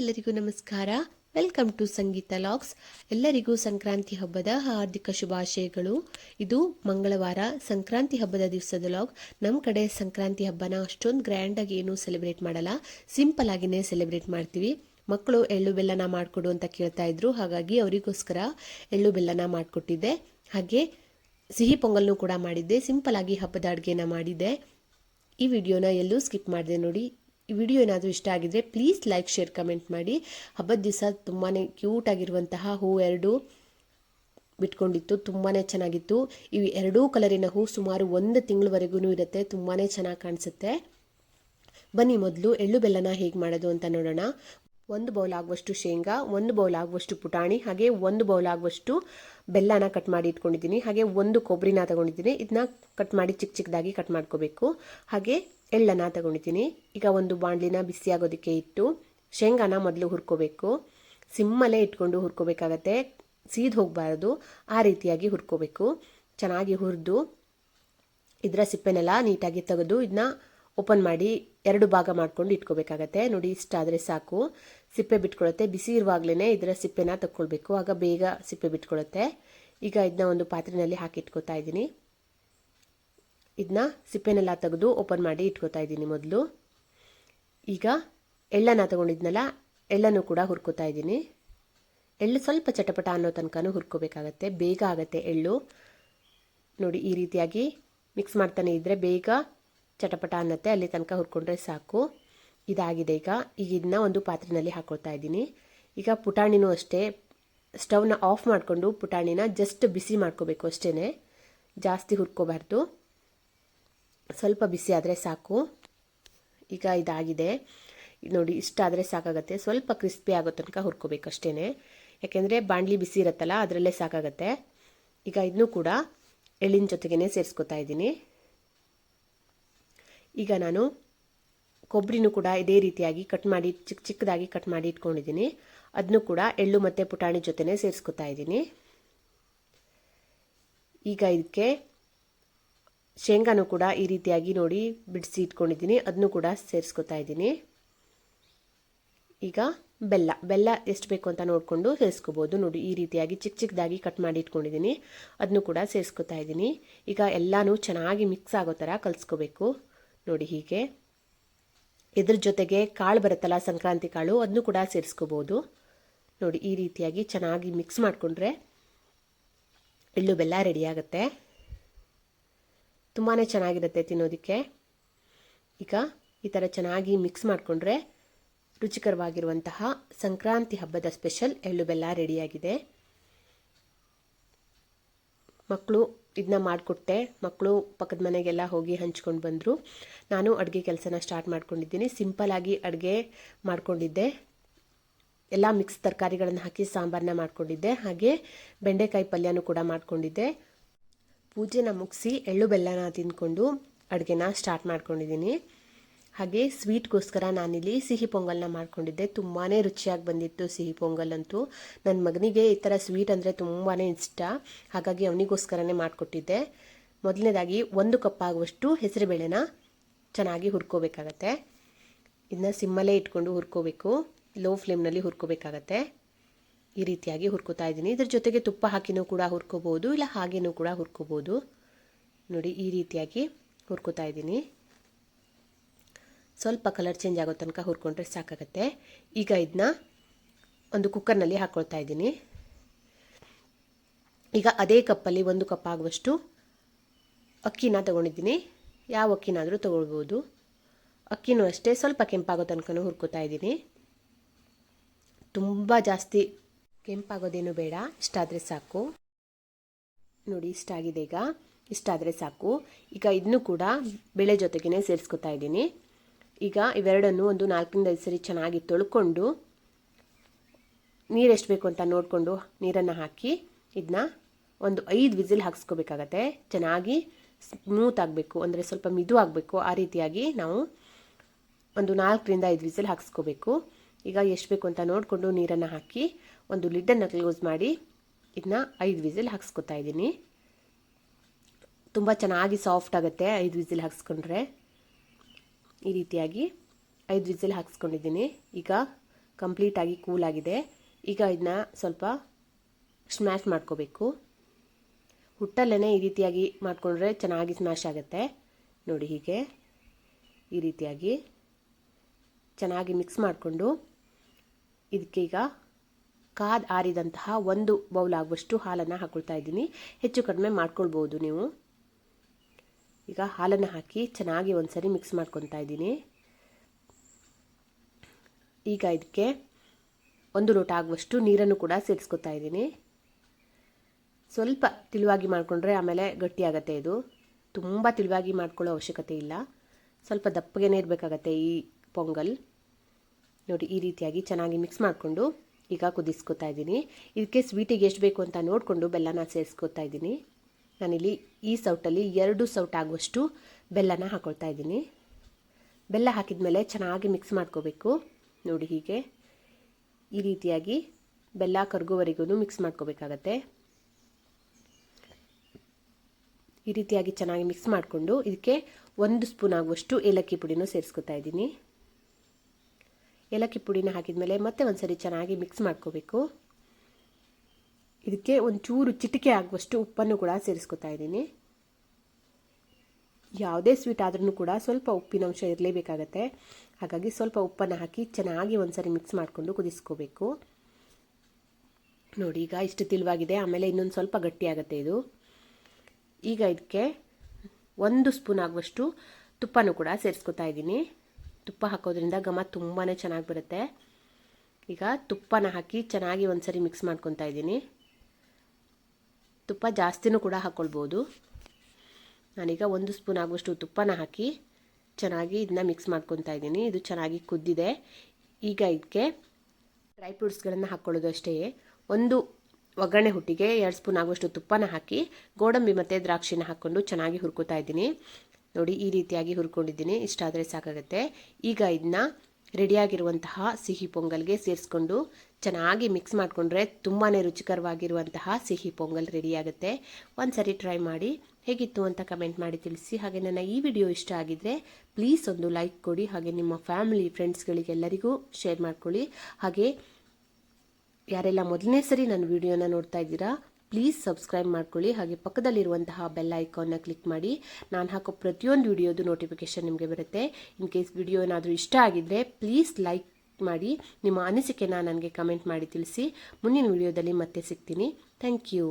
ಎಲ್ಲರಿಗೂ ನಮಸ್ಕಾರ. Welcome to Sangeetha logs ಎಲ್ಲರಿಗೂ ಸಂಕ್ರಾಂತಿ ಹಬ್ಬದ ಹಾರ್ದಿಕ ಶುಭಾಶಯಗಳು. ಇದು ಮಂಗಳವಾರ ಸಂಕ್ರಾಂತಿ ಹಬ್ಬದ ದಿವಸದ ಲಾಗ್ ನಮ್ಮ ಕಡೆ ಸಂಕ್ರಾಂತಿ ಹಬ್ಬನ ಅಷ್ಟೊಂದು ಗ್ರ್ಯಾಂಡಾಗಿ ಏನೂ ಸೆಲೆಬ್ರೇಟ್ ಮಾಡಲ್ಲ. ಸಿಂಪಲ್ ಆಗಿನೇ ಸೆಲೆಬ್ರೇಟ್ ಮಾಡ್ತೀವಿ. ಮಕ್ಕಳು ಎಳ್ಳು ಬೆಲ್ಲನ ಮಾಡಿಕೊಡು ಅಂತ ಕೇಳ್ತಾ ಇದ್ರು. ಹಾಗಾಗಿ ಅವರಿಗೋಸ್ಕರ ಎಳ್ಳು ಬೆಲ್ಲನ ಮಾಡಿಕೊಟ್ಟಿದ್ದೆ. ಹಾಗೆ ಸಿಹಿ ಪೊಂಗಲ್ನೂ ಕೂಡ ಮಾಡಿದ್ದೆ. ಸಿಂಪಲ್ ಆಗಿ ಹಬ್ಬದ ಅಡುಗೆನ ಮಾಡಿದ್ದೆ. ಈ ವಿಡಿಯೋನ ಎಲ್ಲೂ ಸ್ಕಿಪ್ ಮಾಡಿದೆ ನೋಡಿ. ಈ ವಿಡಿಯೋ ಏನಾದರೂ ಇಷ್ಟ ಆಗಿದ್ರೆ ಪ್ಲೀಸ್ ಲೈಕ್ ಶೇರ್ ಕಮೆಂಟ್ ಮಾಡಿ. ಹಬ್ಬದ ದಿವಸ ತುಂಬಾ ಕ್ಯೂಟ್ ಆಗಿರುವಂತಹ ಹೂ ಎರಡು ಬಿಟ್ಕೊಂಡಿತ್ತು ತುಂಬಾ ಚೆನ್ನಾಗಿತ್ತು. ಇವು ಎರಡೂ ಕಲರಿನ ಹೂ ಸುಮಾರು ಒಂದು ತಿಂಗಳವರೆಗೂ ಇರುತ್ತೆ ತುಂಬಾ ಚೆನ್ನಾಗಿ ಕಾಣಿಸುತ್ತೆ. ಬನ್ನಿ ಮೊದಲು ಎಳ್ಳು ಬೆಲ್ಲನ ಹೇಗೆ ಮಾಡೋದು ಅಂತ ನೋಡೋಣ. ಒಂದು ಬೌಲ್ ಆಗುವಷ್ಟು ಶೇಂಗಾ, ಒಂದು ಬೌಲ್ ಆಗುವಷ್ಟು ಪುಟಾಣಿ, ಹಾಗೆ ಒಂದು ಬೌಲ್ ಆಗುವಷ್ಟು ಬೆಲ್ಲನ ಕಟ್ ಮಾಡಿ ಇಟ್ಕೊಂಡಿದ್ದೀನಿ. ಹಾಗೆ ಒಂದು ಕೊಬ್ಬರಿನ ತಗೊಂಡಿದ್ದೀನಿ. ಇದನ್ನ ಕಟ್ ಮಾಡಿ ಚಿಕ್ಕ ಚಿಕ್ಕದಾಗಿ ಕಟ್ ಮಾಡ್ಕೋಬೇಕು. ಹಾಗೆ ಎಳ್ಳನ್ನು ತಗೊಂಡಿದ್ದೀನಿ. ಈಗ ಒಂದು ಬಾಣಲಿನ ಬಿಸಿ ಆಗೋದಕ್ಕೆ ಇಟ್ಟು ಶೇಂಗಾನ ಮೊದಲು ಹುರ್ಕೋಬೇಕು. ಸಿಮ್ಮಲ್ಲೇ ಇಟ್ಕೊಂಡು ಹುರ್ಕೋಬೇಕಾಗತ್ತೆ. ಸೀದ್ ಹೋಗಬಾರ್ದು. ಆ ರೀತಿಯಾಗಿ ಹುರ್ಕೋಬೇಕು. ಚೆನ್ನಾಗಿ ಹುರಿದು ಇದರ ಸಿಪ್ಪೆನೆಲ್ಲ ನೀಟಾಗಿ ತೆಗೆದು ಇದನ್ನ ಓಪನ್ ಮಾಡಿ ಎರಡು ಭಾಗ ಮಾಡ್ಕೊಂಡು ಇಟ್ಕೋಬೇಕಾಗತ್ತೆ. ನೋಡಿ ಇಷ್ಟಾದರೆ ಸಾಕು. ಸಿಪ್ಪೆ ಬಿಟ್ಕೊಳ್ಳುತ್ತೆ ಬಿಸಿ ಇರುವಾಗಲೇ ಇದರ ಸಿಪ್ಪೆನ ತಕ್ಕೊಳ್ಬೇಕು. ಆಗ ಬೇಗ ಸಿಪ್ಪೆ ಬಿಟ್ಕೊಳ್ಳುತ್ತೆ ಈಗ ಇದನ್ನ ಒಂದು ಪಾತ್ರೆಯಲ್ಲಿ ಹಾಕಿ ಇಟ್ಕೋತಾ ಇದ್ದೀನಿ. ಇದನ್ನ ಸಿಪ್ಪೆನೆಲ್ಲ ತೆಗೆದು ಓಪನ್ ಮಾಡಿ ಇಟ್ಕೋತಾ ಇದ್ದೀನಿ ಮೊದಲು. ಈಗ ಎಳ್ಳನ್ನು ತಗೊಂಡಿದ್ನಲ್ಲ, ಎಳ್ಳನ್ನು ಕೂಡ ಹುರ್ಕೋತಾ ಇದ್ದೀನಿ. ಎಳ್ಳು ಸ್ವಲ್ಪ ಚಟಪಟ ಅನ್ನೋ ತನಕನೂ ಹುರ್ಕೋಬೇಕಾಗತ್ತೆ, ಬೇಗ ಆಗುತ್ತೆ ಎಳ್ಳು. ನೋಡಿ, ಈ ರೀತಿಯಾಗಿ ಮಿಕ್ಸ್ ಮಾಡ್ತಾನೆ ಇದ್ದರೆ ಬೇಗ ಚಟಪಟ ಅನ್ನತ್ತೆ, ಅಲ್ಲಿ ತನಕ ಹುರ್ಕೊಂಡ್ರೆ ಸಾಕು. ಇದಾಗಿದೆ ಈಗ. ಈಗ ಇದನ್ನ ಒಂದು ಪಾತ್ರೆಯಲ್ಲಿ ಹಾಕೊಳ್ತಾ ಇದ್ದೀನಿ. ಈಗ ಪುಟಾಣಿನೂ ಅಷ್ಟೇ. ಸ್ಟವ್ನ ಆಫ್ ಮಾಡಿಕೊಂಡು ಪುಟಾಣಿನ ಜಸ್ಟ್ ಬಿಸಿ ಮಾಡ್ಕೋಬೇಕು ಅಷ್ಟೇ ಜಾಸ್ತಿ ಹುರ್ಕೋಬಾರ್ದು. ಸ್ವಲ್ಪ ಬಿಸಿ ಆದರೆ ಸಾಕು. ಈಗ ಇದಾಗಿದೆ. ನೋಡಿ ಇಷ್ಟಾದರೆ ಸಾಕಾಗತ್ತೆ. ಸ್ವಲ್ಪ ಕ್ರಿಸ್ಪಿ ಆಗೋ ತನಕ ಹುರ್ಕೋಬೇಕು ಅಷ್ಟೇ ಯಾಕೆಂದರೆ ಬಾಣಲಿ ಬಿಸಿ ಇರುತ್ತಲ್ಲ, ಅದರಲ್ಲೇ ಸಾಕಾಗತ್ತೆ. ಈಗ ಇದನ್ನು ಕೂಡ ಎಳ್ಳಿನ ಜೊತೆಗೇ ಸೇರಿಸ್ಕೊತಾ ಇದ್ದೀನಿ. ಈಗ ನಾನು ಕೊಬ್ಬರಿನೂ ಕೂಡ ಇದೇ ರೀತಿಯಾಗಿ ಕಟ್ ಮಾಡಿ ಚಿಕ್ಕ ಚಿಕ್ಕದಾಗಿ ಕಟ್ ಮಾಡಿ ಇಟ್ಕೊಂಡಿದ್ದೀನಿ. ಅದನ್ನು ಕೂಡ ಎಳ್ಳು ಮತ್ತು ಪುಟಾಣಿ ಜೊತೆನೇ ಸೇರಿಸ್ಕೊತಾ ಇದ್ದೀನಿ. ಈಗ ಇದಕ್ಕೆ ಶೇಂಗಾನು ಕೂಡ ಈ ರೀತಿಯಾಗಿ ನೋಡಿ ಬಿಡಿಸಿ ಇಟ್ಕೊಂಡಿದ್ದೀನಿ. ಅದನ್ನು ಕೂಡ ಸೇರಿಸ್ಕೊತಾ ಇದ್ದೀನಿ. ಈಗ ಬೆಲ್ಲ. ಬೆಲ್ಲ ಎಷ್ಟು ಬೇಕು ಅಂತ ನೋಡಿಕೊಂಡು ಸೇರಿಸ್ಕೋಬೋದು. ನೋಡಿ, ಈ ರೀತಿಯಾಗಿ ಚಿಕ್ಕ ಚಿಕ್ಕದಾಗಿ ಕಟ್ ಮಾಡಿ ಇಟ್ಕೊಂಡಿದ್ದೀನಿ. ಅದನ್ನು ಕೂಡ ಸೇರಿಸ್ಕೊತಾ ಇದ್ದೀನಿ. ಈಗ ಎಲ್ಲನೂ ಚೆನ್ನಾಗಿ ಮಿಕ್ಸ್ ಆಗೋ ಥರ ಕಲಿಸ್ಕೋಬೇಕು. ನೋಡಿ, ಹೀಗೆ. ಇದ್ರ ಜೊತೆಗೆ ಕಾಳು ಬರುತ್ತಲ್ಲ, ಸಂಕ್ರಾಂತಿ ಕಾಳು, ಅದನ್ನು ಕೂಡ ಸೇರಿಸ್ಕೋಬೋದು. ನೋಡಿ, ಈ ರೀತಿಯಾಗಿ ಚೆನ್ನಾಗಿ ಮಿಕ್ಸ್ ಮಾಡಿಕೊಂಡ್ರೆ ಎಳ್ಳು ಬೆಲ್ಲ ರೆಡಿಯಾಗುತ್ತೆ ತುಂಬಾ ಚೆನ್ನಾಗಿರುತ್ತೆ ತಿನ್ನೋದಕ್ಕೆ. ಈಗ ಈ ಥರ ಚೆನ್ನಾಗಿ ಮಿಕ್ಸ್ ಮಾಡಿಕೊಂಡ್ರೆ ರುಚಿಕರವಾಗಿರುವಂತಹ ಸಂಕ್ರಾಂತಿ ಹಬ್ಬದ ಸ್ಪೆಷಲ್ ಎಳ್ಳು ಬೆಲ್ಲ ರೆಡಿಯಾಗಿದೆ ಮಕ್ಕಳು ಇದನ್ನ ಮಾಡಿಕೊಟ್ಟೆ. ಮಕ್ಕಳು ಪಕ್ಕದ ಮನೆಗೆಲ್ಲ ಹೋಗಿ ಹಂಚ್ಕೊಂಡು ಬಂದರು. ನಾನು ಅಡುಗೆ ಕೆಲಸನ ಸ್ಟಾರ್ಟ್ ಮಾಡ್ಕೊಂಡಿದ್ದೀನಿ. ಸಿಂಪಲಾಗಿ ಅಡುಗೆ ಮಾಡಿಕೊಂಡಿದ್ದೆ. ಎಲ್ಲ ಮಿಕ್ಸ್ ತರಕಾರಿಗಳನ್ನು ಹಾಕಿ ಸಾಂಬಾರನ್ನ ಮಾಡ್ಕೊಂಡಿದ್ದೆ. ಹಾಗೆ ಬೆಂಡೆಕಾಯಿ ಪಲ್ಯನೂ ಕೂಡ ಮಾಡ್ಕೊಂಡಿದ್ದೆ. ಪೂಜೆನ ಮುಗಿಸಿ ಎಳ್ಳು ಬೆಲ್ಲನ ತಿಂದ್ಕೊಂಡು ಅಡುಗೆನ ಸ್ಟಾರ್ಟ್ ಮಾಡ್ಕೊಂಡಿದ್ದೀನಿ ಹಾಗೆ ಸ್ವೀಟ್ಗೋಸ್ಕರ ನಾನಿಲ್ಲಿ ಸಿಹಿ ಪೊಂಗಲ್ನ ಮಾಡ್ಕೊಂಡಿದ್ದೆ. ತುಂಬಾ ರುಚಿಯಾಗಿ ಬಂದಿತ್ತು ಸಿಹಿ ಪೊಂಗಲ್ ಅಂತೂ ನನ್ನ ಮಗನಿಗೆ ಈ ಥರ ಸ್ವೀಟ್ ಅಂದರೆ ತುಂಬಾ ಇಷ್ಟ. ಹಾಗಾಗಿ ಅವನಿಗೋಸ್ಕರನೇ ಮಾಡಿಕೊಟ್ಟಿದ್ದೆ. ಮೊದಲನೇದಾಗಿ ಒಂದು ಕಪ್ ಆಗುವಷ್ಟು ಹೆಸರುಬೇಳೆನ ಚೆನ್ನಾಗಿ ಹುರ್ಕೋಬೇಕಾಗತ್ತೆ. ಇದನ್ನ ಸಿಮ್ಮಲ್ಲೇ ಇಟ್ಕೊಂಡು ಹುರ್ಕೋಬೇಕು. ಲೋ ಫ್ಲೇಮ್ನಲ್ಲಿ ಹುರ್ಕೋಬೇಕಾಗತ್ತೆ. ಈ ರೀತಿಯಾಗಿ ಹುರ್ಕೋತಾ ಇದ್ದೀನಿ. ಇದ್ರ ಜೊತೆಗೆ ತುಪ್ಪ ಹಾಕಿನೂ ಕೂಡ ಹುರ್ಕೋಬೋದು, ಇಲ್ಲ ಹಾಗೇನೂ ಕೂಡ ಹುರ್ಕೋಬೋದು. ನೋಡಿ, ಈ ರೀತಿಯಾಗಿ ಹುರ್ಕೋತಾ ಇದ್ದೀನಿ. ಸ್ವಲ್ಪ ಕಲರ್ ಚೇಂಜ್ ಆಗೋ ತನಕ ಹುರ್ಕೊಂಡ್ರೆ ಸಾಕಾಗತ್ತೆ. ಈಗ ಇದನ್ನ ಒಂದು ಕುಕ್ಕರ್ನಲ್ಲಿ ಹಾಕ್ಕೊಳ್ತಾ ಇದ್ದೀನಿ. ಈಗ ಅದೇ ಕಪ್ಪಲ್ಲಿ ಒಂದು ಕಪ್ ಆಗುವಷ್ಟು ಅಕ್ಕಿನ ತೊಗೊಂಡಿದ್ದೀನಿ. ಯಾವ ಅಕ್ಕಿನಾದರೂ ತೊಗೊಳ್ಬೋದು. ಅಕ್ಕಿನೂ ಅಷ್ಟೇ ಸ್ವಲ್ಪ ಕೆಂಪಾಗೋ ತನಕ ಹುರ್ಕೋತಾ ಇದ್ದೀನಿ. ತುಂಬ ಜಾಸ್ತಿ ಕೆಂಪಾಗೋದೇನು ಬೇಡ, ಇಷ್ಟಾದರೆ ಸಾಕು. ನೋಡಿ, ಇಷ್ಟಾಗಿದೆ ಈಗ. ಇಷ್ಟಾದರೆ ಸಾಕು. ಈಗ ಇದನ್ನು ಕೂಡ ಬೆಳೆ ಜೊತೆಗೇ ಸೇರಿಸ್ಕೊತಾ ಇದ್ದೀನಿ. ಈಗ ಇವೆರಡನ್ನು ಒಂದು ನಾಲ್ಕರಿಂದ ಐದು ಸರಿ ಚೆನ್ನಾಗಿ ತೊಳ್ಕೊಂಡು ನೀರೆಷ್ಟು ಬೇಕು ಅಂತ ನೋಡಿಕೊಂಡು ನೀರನ್ನು ಹಾಕಿ ಇದನ್ನ ಒಂದು ಐದು ವಿಸಿಲ್ ಹಾಕ್ಸ್ಕೋಬೇಕಾಗತ್ತೆ. ಚೆನ್ನಾಗಿ ಸ್ಮೂತ್ ಆಗಬೇಕು, ಅಂದರೆ ಸ್ವಲ್ಪ ಮಿದು ಆಗಬೇಕು. ಆ ರೀತಿಯಾಗಿ ನಾವು ಒಂದು ನಾಲ್ಕರಿಂದ ಐದು ವಿಸಿಲ್ ಹಾಕ್ಸ್ಕೋಬೇಕು. ಈಗ ಎಷ್ಟು ಬೇಕು ಅಂತ ನೋಡಿಕೊಂಡು ನೀರನ್ನು ಹಾಕಿ ಒಂದು ಲಿಡ್ಡನ್ನು ಕ್ಲೋಸ್ ಮಾಡಿ ಇದನ್ನ ಐದು ವಿಸಿಲ್ ಹಾಕ್ಸ್ಕೊತಾ ಇದ್ದೀನಿ. ತುಂಬ ಚೆನ್ನಾಗಿ ಸಾಫ್ಟ್ ಆಗುತ್ತೆ ಐದು ವಿಸಿಲ್ ಹಾಕ್ಸ್ಕೊಂಡ್ರೆ. ಈ ರೀತಿಯಾಗಿ ಐದು ವಿಸಿಲ್ ಹಾಕ್ಸ್ಕೊಂಡಿದ್ದೀನಿ. ಈಗ ಕಂಪ್ಲೀಟಾಗಿ ಆಗಿದೆ. ಈಗ ಇದನ್ನ ಸ್ವಲ್ಪ ಸ್ಮ್ಯಾಶ್ ಮಾಡ್ಕೋಬೇಕು. ಹುಟ್ಟಲ್ಲೇ ಈ ರೀತಿಯಾಗಿ ಮಾಡಿಕೊಂಡ್ರೆ ಚೆನ್ನಾಗಿ ಸ್ಮ್ಯಾಶ್ ಆಗುತ್ತೆ. ನೋಡಿ ಹೀಗೆ ಈ ರೀತಿಯಾಗಿ ಚೆನ್ನಾಗಿ ಮಿಕ್ಸ್ ಮಾಡಿಕೊಂಡು ಇದಕ್ಕೀಗ ಕಾದು ಆರಿದಂತಹ ಒಂದು ಬೌಲ್ ಆಗುವಷ್ಟು ಹಾಲನ್ನು ಹಾಕ್ಕೊಳ್ತಾ ಇದ್ದೀನಿ. ಹೆಚ್ಚು ಕಡಿಮೆ ಮಾಡ್ಕೊಳ್ಬೋದು ನೀವು. ಈಗ ಹಾಲನ್ನು ಹಾಕಿ ಚೆನ್ನಾಗಿ ಒಂದ್ಸರಿ ಮಿಕ್ಸ್ ಮಾಡ್ಕೊತಾ ಇದ್ದೀನಿ. ಈಗ ಇದಕ್ಕೆ ಒಂದು ಲೋಟ ಆಗುವಷ್ಟು ನೀರನ್ನು ಕೂಡ ಸೇರಿಸ್ಕೊತಾ ಇದ್ದೀನಿ. ಸ್ವಲ್ಪ ತಿಳುವಾಗಿ ಮಾಡಿಕೊಂಡ್ರೆ ಆಮೇಲೆ ಗಟ್ಟಿಯಾಗತ್ತೆ ಇದು. ತುಂಬ ತಿಳುವಾಗಿ ಮಾಡ್ಕೊಳ್ಳೋ ಅವಶ್ಯಕತೆ ಇಲ್ಲ. ಸ್ವಲ್ಪ ದಪ್ಪಗೆನೇ ಇರಬೇಕಾಗತ್ತೆ ಈ ಪೊಂಗಲ್. ನೋಡಿ, ಈ ರೀತಿಯಾಗಿ ಚೆನ್ನಾಗಿ ಮಿಕ್ಸ್ ಮಾಡಿಕೊಂಡು ಈಗ ಕುದಿಸ್ಕೊತಾ ಇದ್ದೀನಿ. ಇದಕ್ಕೆ ಸ್ವೀಟಿಗೆ ಎಷ್ಟು ಬೇಕು ಅಂತ ನೋಡಿಕೊಂಡು ಬೆಲ್ಲನ ಸೇರಿಸ್ಕೊತಾ ಇದ್ದೀನಿ. ನಾನಿಲ್ಲಿ ಈ ಸೌಟಲ್ಲಿ ಎರಡು ಸೌಟ್ ಆಗುವಷ್ಟು ಬೆಲ್ಲನ ಹಾಕ್ಕೊಳ್ತಾ ಇದ್ದೀನಿ. ಬೆಲ್ಲ ಹಾಕಿದ ಮೇಲೆ ಚೆನ್ನಾಗಿ ಮಿಕ್ಸ್ ಮಾಡ್ಕೋಬೇಕು. ನೋಡಿ ಹೀಗೆ. ಈ ರೀತಿಯಾಗಿ ಬೆಲ್ಲ ಕರ್ಗೋವರೆಗೂ ಮಿಕ್ಸ್ ಮಾಡ್ಕೋಬೇಕಾಗತ್ತೆ. ಈ ರೀತಿಯಾಗಿ ಚೆನ್ನಾಗಿ ಮಿಕ್ಸ್ ಮಾಡಿಕೊಂಡು ಇದಕ್ಕೆ ಒಂದು ಸ್ಪೂನ್ ಆಗುವಷ್ಟು ಏಲಕ್ಕಿ ಪುಡಿನೂ ಸೇರಿಸ್ಕೊತಾ ಇದ್ದೀನಿ. ಏಲಕ್ಕಿ ಪುಡಿನ ಹಾಕಿದ ಮೇಲೆ ಮತ್ತೆ ಒಂದ್ಸರಿ ಚೆನ್ನಾಗಿ ಮಿಕ್ಸ್ ಮಾಡ್ಕೋಬೇಕು. ಇದಕ್ಕೆ ಒಂದು ಚೂರು ಚಿಟಿಕೆ ಆಗುವಷ್ಟು ಉಪ್ಪನ್ನು ಕೂಡ ಸೇರಿಸ್ಕೊತಾ ಇದ್ದೀನಿ. ಯಾವುದೇ ಸ್ವೀಟ್ ಆದ್ರೂ ಕೂಡ ಸ್ವಲ್ಪ ಉಪ್ಪಿನ ಅಂಶ ಇರಲೇಬೇಕಾಗತ್ತೆ. ಹಾಗಾಗಿ ಸ್ವಲ್ಪ ಉಪ್ಪನ್ನು ಹಾಕಿ ಚೆನ್ನಾಗಿ ಒಂದ್ಸರಿ ಮಿಕ್ಸ್ ಮಾಡಿಕೊಂಡು ಕುದಿಸ್ಕೋಬೇಕು. ನೋಡಿ, ಈಗ ಇಷ್ಟು ತಿಳುವಾಗಿದೆ, ಆಮೇಲೆ ಇನ್ನೊಂದು ಸ್ವಲ್ಪ ಗಟ್ಟಿಯಾಗುತ್ತೆ ಇದು. ಈಗ ಇದಕ್ಕೆ ಒಂದು ಸ್ಪೂನ್ ಆಗುವಷ್ಟು ತುಪ್ಪನೂ ಕೂಡ ಸೇರಿಸ್ಕೊತಾ ಇದ್ದೀನಿ. ತುಪ್ಪ ಹಾಕೋದ್ರಿಂದ ಘಮ ತುಂಬಾ ಚೆನ್ನಾಗಿ ಬರುತ್ತೆ. ಈಗ ತುಪ್ಪನ ಹಾಕಿ ಚೆನ್ನಾಗಿ ಒಂದ್ಸರಿ ಮಿಕ್ಸ್ ಮಾಡ್ಕೊತಾ ಇದ್ದೀನಿ. ತುಪ್ಪ ಜಾಸ್ತಿನೂ ಕೂಡ ಹಾಕ್ಕೊಳ್ಬೋದು ನಾನೀಗ ಒಂದು ಸ್ಪೂನ್ ಆಗುವಷ್ಟು ತುಪ್ಪನ ಹಾಕಿ ಚೆನ್ನಾಗಿ ಇದನ್ನ ಮಿಕ್ಸ್ ಮಾಡ್ಕೊತಾ ಇದ್ದೀನಿ. ಇದು ಚೆನ್ನಾಗಿ ಕುದ್ದಿದೆ. ಈಗ ಇದಕ್ಕೆ ಡ್ರೈ ಫ್ರೂಟ್ಸ್ಗಳನ್ನು ಹಾಕ್ಕೊಳ್ಳೋದು ಅಷ್ಟೇ. ಒಂದು ಒಗ್ಗರಣೆ ಹುಟ್ಟಿಗೆ ಎರಡು ಸ್ಪೂನ್ ಆಗುವಷ್ಟು ತುಪ್ಪನ ಹಾಕಿ ಗೋಡಂಬಿ ಮತ್ತು ದ್ರಾಕ್ಷಿನ ಹಾಕ್ಕೊಂಡು ಚೆನ್ನಾಗಿ ಹುರ್ಕೋತಾ ಇದ್ದೀನಿ. ನೋಡಿ, ಈ ರೀತಿಯಾಗಿ ಹುರ್ಕೊಂಡಿದ್ದೀನಿ. ಇಷ್ಟಾದರೆ ಸಾಕಾಗುತ್ತೆ. ಈಗ ಇದನ್ನ ರೆಡಿಯಾಗಿರುವಂತಹ ಸಿಹಿ ಪೊಂಗಲ್ಗೆ ಸೇರಿಸ್ಕೊಂಡು ಚೆನ್ನಾಗಿ ಮಿಕ್ಸ್ ಮಾಡಿಕೊಂಡ್ರೆ ತುಂಬಾ ರುಚಿಕರವಾಗಿರುವಂತಹ ಸಿಹಿ ಪೊಂಗಲ್ ರೆಡಿಯಾಗುತ್ತೆ. ಒಂದು ಸರಿ ಟ್ರೈ ಮಾಡಿ. ಹೇಗಿತ್ತು ಅಂತ ಕಮೆಂಟ್ ಮಾಡಿ ತಿಳಿಸಿ. ಹಾಗೆ ನನ್ನ ಈ ವಿಡಿಯೋ ಇಷ್ಟ ಆಗಿದ್ದರೆ ಪ್ಲೀಸ್ ಒಂದು ಲೈಕ್ ಕೊಡಿ. ಹಾಗೆ ನಿಮ್ಮ ಫ್ಯಾಮಿಲಿ ಫ್ರೆಂಡ್ಸ್ಗಳಿಗೆಲ್ಲರಿಗೂ ಶೇರ್ ಮಾಡ್ಕೊಳ್ಳಿ. ಹಾಗೆ ಯಾರೆಲ್ಲ ಮೊದಲನೇ ಸರಿ ನನ್ನ ವಿಡಿಯೋನ ನೋಡ್ತಾ ಇದ್ದೀರಾ ಪ್ಲೀಸ್ ಸಬ್ಸ್ಕ್ರೈಬ್ ಮಾಡ್ಕೊಳ್ಳಿ. ಹಾಗೆ ಪಕ್ಕದಲ್ಲಿರುವಂತಹ ಬೆಲ್ ಐಕಾನ್ನ ಕ್ಲಿಕ್ ಮಾಡಿ. ನಾನು ಹಾಕೋ ಪ್ರತಿಯೊಂದು ವಿಡಿಯೋದು ನೋಟಿಫಿಕೇಷನ್ ನಿಮಗೆ ಬರುತ್ತೆ. ಇನ್ ಕೇಸ್ ವಿಡಿಯೋ ಏನಾದರೂ ಇಷ್ಟ ಆಗಿದ್ದರೆ ಪ್ಲೀಸ್ ಲೈಕ್ ಮಾಡಿ. ನಿಮ್ಮ ಅನಿಸಿಕೆನ ನನಗೆ ಕಮೆಂಟ್ ಮಾಡಿ ತಿಳಿಸಿ. ಮುಂದಿನ ವಿಡಿಯೋದಲ್ಲಿ ಮತ್ತೆ ಸಿಗ್ತೀನಿ. Thank you